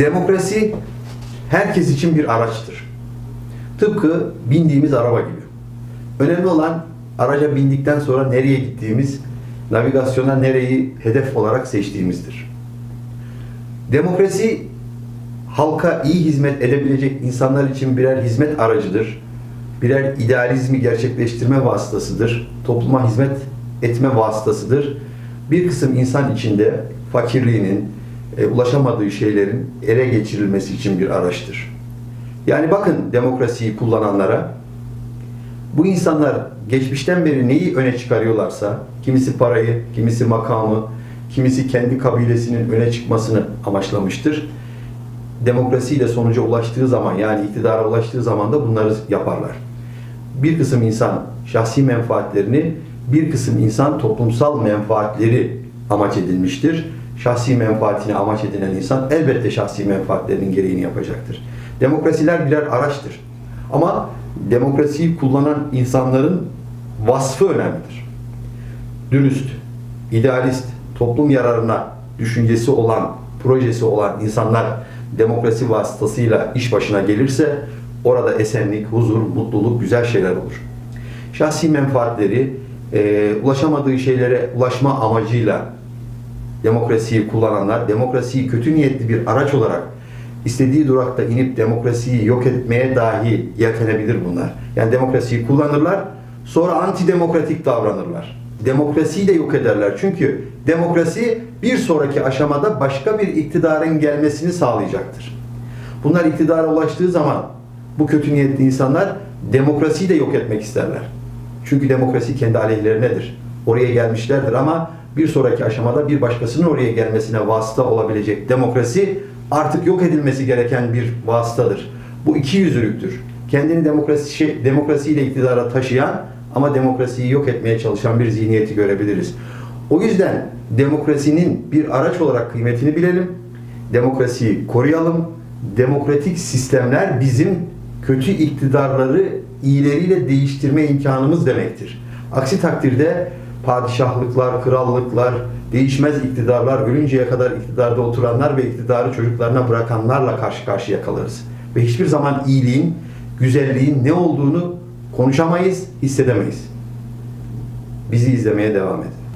Demokrasi herkes için bir araçtır. Tıpkı bindiğimiz araba gibi. Önemli olan araca bindikten sonra nereye gittiğimiz, navigasyona nereyi hedef olarak seçtiğimizdir. Demokrasi halka iyi hizmet edebilecek insanlar için birer hizmet aracıdır. Birer idealizmi gerçekleştirme vasıtasıdır. Topluma hizmet etme vasıtasıdır. Bir kısım insan içinde fakirliğinin, e, ulaşamadığı şeylerin ele geçirilmesi için bir araçtır. Yani bakın demokrasiyi kullananlara, bu insanlar geçmişten beri neyi öne çıkarıyorlarsa, kimisi parayı, kimisi makamı, kimisi kendi kabilesinin öne çıkmasını amaçlamıştır. Demokrasiyle sonuca ulaştığı zaman yani iktidara ulaştığı zaman da bunları yaparlar. Bir kısım insan şahsi menfaatlerini, bir kısım insan toplumsal menfaatleri amaç edilmiştir. Şahsi menfaatini amaç edinen insan elbette şahsi menfaatlerinin gereğini yapacaktır. Demokrasiler birer araçtır. Ama demokrasiyi kullanan insanların vasfı önemlidir. Dürüst, idealist, toplum yararına düşüncesi olan, projesi olan insanlar demokrasi vasıtasıyla iş başına gelirse orada esenlik, huzur, mutluluk, güzel şeyler olur. Şahsi menfaatleri, e, ulaşamadığı şeylere ulaşma amacıyla demokrasiyi kullananlar, demokrasiyi kötü niyetli bir araç olarak istediği durakta inip demokrasiyi yok etmeye dahi yeltenebilir bunlar. Yani demokrasiyi kullanırlar, sonra antidemokratik davranırlar. Demokrasiyi de yok ederler. Çünkü demokrasi bir sonraki aşamada başka bir iktidarın gelmesini sağlayacaktır. Bunlar iktidara ulaştığı zaman bu kötü niyetli insanlar demokrasiyi de yok etmek isterler. Çünkü demokrasi kendi aleyhlerinedir. Oraya gelmişlerdir ama bir sonraki aşamada bir başkasının oraya gelmesine vasıta olabilecek demokrasi artık yok edilmesi gereken bir vasıtadır. Bu iki yüzlülüktür. Kendini demokrasi şey, demokrasiyle iktidara taşıyan ama demokrasiyi yok etmeye çalışan bir zihniyeti görebiliriz. O yüzden demokrasinin bir araç olarak kıymetini bilelim. Demokrasiyi koruyalım. Demokratik sistemler bizim kötü iktidarları iyileriyle değiştirme imkanımız demektir. Aksi takdirde padişahlıklar, krallıklar, değişmez iktidarlar, ölünceye kadar iktidarda oturanlar ve iktidarı çocuklarına bırakanlarla karşı karşıya kalırız. Ve hiçbir zaman iyiliğin, güzelliğin ne olduğunu konuşamayız, hissedemeyiz. Bizi izlemeye devam edin.